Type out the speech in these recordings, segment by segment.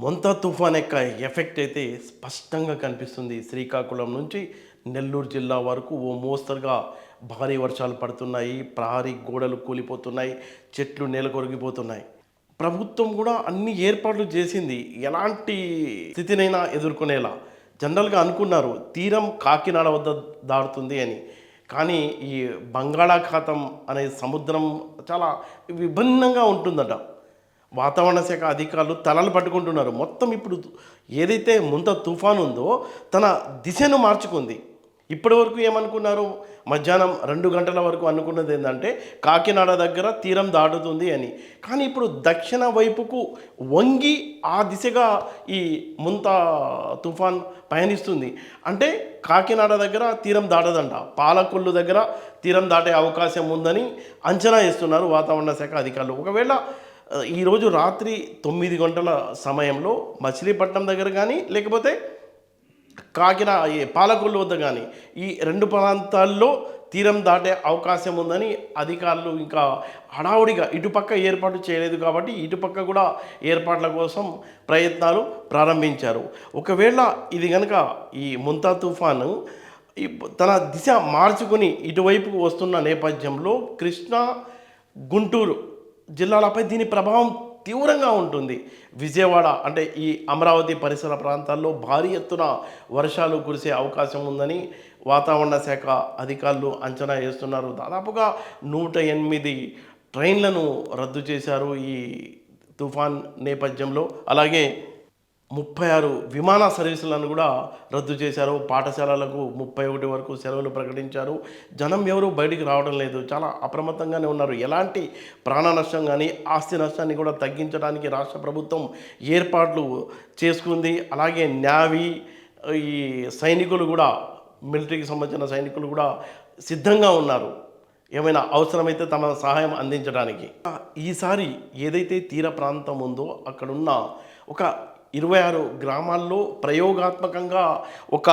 మొంత తుఫాన్ యొక్క ఎఫెక్ట్ అయితే స్పష్టంగా కనిపిస్తుంది. శ్రీకాకుళం నుంచి నెల్లూరు జిల్లా వరకు ఓ మోస్తరుగా భారీ వర్షాలు పడుతున్నాయి. ప్రహరీ గోడలు కూలిపోతున్నాయి. చెట్లు నేలకొరిగిపోతున్నాయి. ప్రభుత్వం కూడా అన్ని ఏర్పాట్లు చేసింది. ఎలాంటి స్థితినైనా ఎదుర్కొనేలా. జనరల్గా అనుకున్నారు తీరం కాకినాడ వద్ద దాడుతుంది అని. కానీ ఈ బంగాళాఖాతం అనే సముద్రం చాలా విభిన్నంగా ఉంటుందట. వాతావరణ శాఖ అధికారులు తలలు పట్టుకుంటున్నారు. మొత్తం ఇప్పుడు ఏదైతే ముంత తుఫాన్ ఉందో తన దిశను మార్చుకుంది. ఇప్పటి వరకు ఏమనుకున్నారు? మధ్యాహ్నం రెండు గంటల వరకు అనుకున్నది ఏంటంటే కాకినాడ దగ్గర తీరం దాటుతుంది అని. కానీ ఇప్పుడు దక్షిణ వైపుకు వంగి ఆ దిశగా ఈ ముంత తుఫాన్ పయనిస్తుంది. అంటే కాకినాడ దగ్గర తీరం దాటదంట. పాలకొల్లు దగ్గర తీరం దాటే అవకాశం ఉందని అంచనా వేస్తున్నారు వాతావరణ శాఖ అధికారులు. ఒకవేళ ఈరోజు రాత్రి తొమ్మిది గంటల సమయంలో మచిలీపట్నం దగ్గర కానీ లేకపోతే కాకినా పాలకొల్లు వద్ద కానీ ఈ రెండు ప్రాంతాల్లో తీరం దాటే అవకాశం ఉందని అధికారులు ఇంకా హడావుడిగా ఇటుపక్క ఏర్పాటు చేయలేదు కాబట్టి ఇటుపక్క కూడా ఏర్పాట్ల కోసం ప్రయత్నాలు ప్రారంభించారు. ఒకవేళ ఇది కనుక ఈ ముంతా తుఫాను ఈ తన దిశ మార్చుకుని ఇటువైపుకు వస్తున్న నేపథ్యంలో కృష్ణా గుంటూరు జిల్లాలపై దీని ప్రభావం తీవ్రంగా ఉంటుంది. విజయవాడ అంటే ఈ అమరావతి పరిసర ప్రాంతాల్లో భారీ ఎత్తున వర్షాలు కురిసే అవకాశం ఉందని వాతావరణ శాఖ అధికారులు అంచనా వేస్తున్నారు. దాదాపుగా నూట ఎనిమిది ట్రైన్లను రద్దు చేశారు ఈ తుఫాన్ నేపథ్యంలో. అలాగే ముప్పై ఆరు విమాన సర్వీసులను కూడా రద్దు చేశారు. పాఠశాలలకు ముప్పై ఒకటి వరకు సెలవులు ప్రకటించారు. జనం ఎవరు బయటికి రావడం లేదు. చాలా అప్రమత్తంగానే ఉన్నారు. ఎలాంటి ప్రాణ నష్టం కానీ ఆస్తి నష్టాన్ని కూడా తగ్గించడానికి రాష్ట్ర ప్రభుత్వం ఏర్పాట్లు చేసుకుంది. అలాగే న్యావీ ఈ సైనికులు కూడా మిలిటరీకి సంబంధించిన సైనికులు కూడా సిద్ధంగా ఉన్నారు. ఏమైనా అవసరమైతే తమ సహాయం అందించడానికి. ఈసారి ఏదైతే తీర ప్రాంతం ఉందో అక్కడున్న ఒక ఇరవై ఆరు గ్రామాల్లో ప్రయోగాత్మకంగా ఒక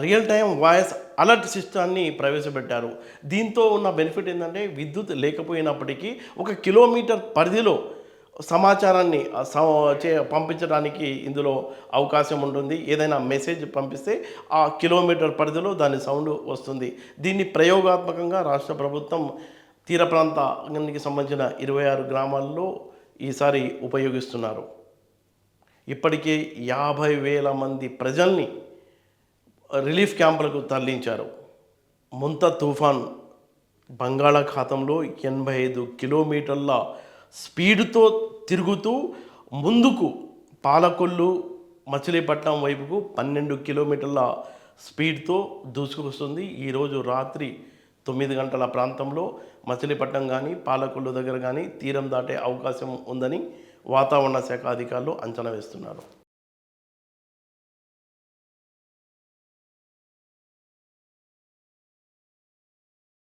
రియల్ టైం వాయిస్ అలర్ట్ సిస్టాన్ని ప్రవేశపెట్టారు. దీంతో ఉన్న బెనిఫిట్ ఏంటంటే విద్యుత్ లేకపోయినప్పటికీ ఒక కిలోమీటర్ పరిధిలో సమాచారాన్ని స- చే పంపించడానికి ఇందులో అవకాశం ఉంటుంది. ఏదైనా మెసేజ్ పంపిస్తే ఆ కిలోమీటర్ పరిధిలో దాని సౌండ్ వస్తుంది. దీన్ని ప్రయోగాత్మకంగా రాష్ట్ర ప్రభుత్వం తీర ప్రాంతానికి సంబంధించిన ఇరవై ఆరు గ్రామాల్లో ఈసారి ఉపయోగిస్తున్నారు. ఇప్పటికే యాభై వేల మంది ప్రజల్ని రిలీఫ్ క్యాంపులకు తరలించారు. ముంత తుఫాన్ బంగాళాఖాతంలో ఎనభై ఐదు కిలోమీటర్ల స్పీడ్తో తిరుగుతూ ముందుకు పాలకొల్లు మచిలీపట్నం వైపుకు పన్నెండు కిలోమీటర్ల స్పీడ్తో దూసుకొస్తుంది. ఈరోజు రాత్రి తొమ్మిది గంటల ప్రాంతంలో మచిలీపట్నం కానీ పాలకొల్లు దగ్గర కానీ తీరం దాటే అవకాశం ఉందని వాతావరణ శాఖ అధికారులు అంచనా వేస్తున్నారు.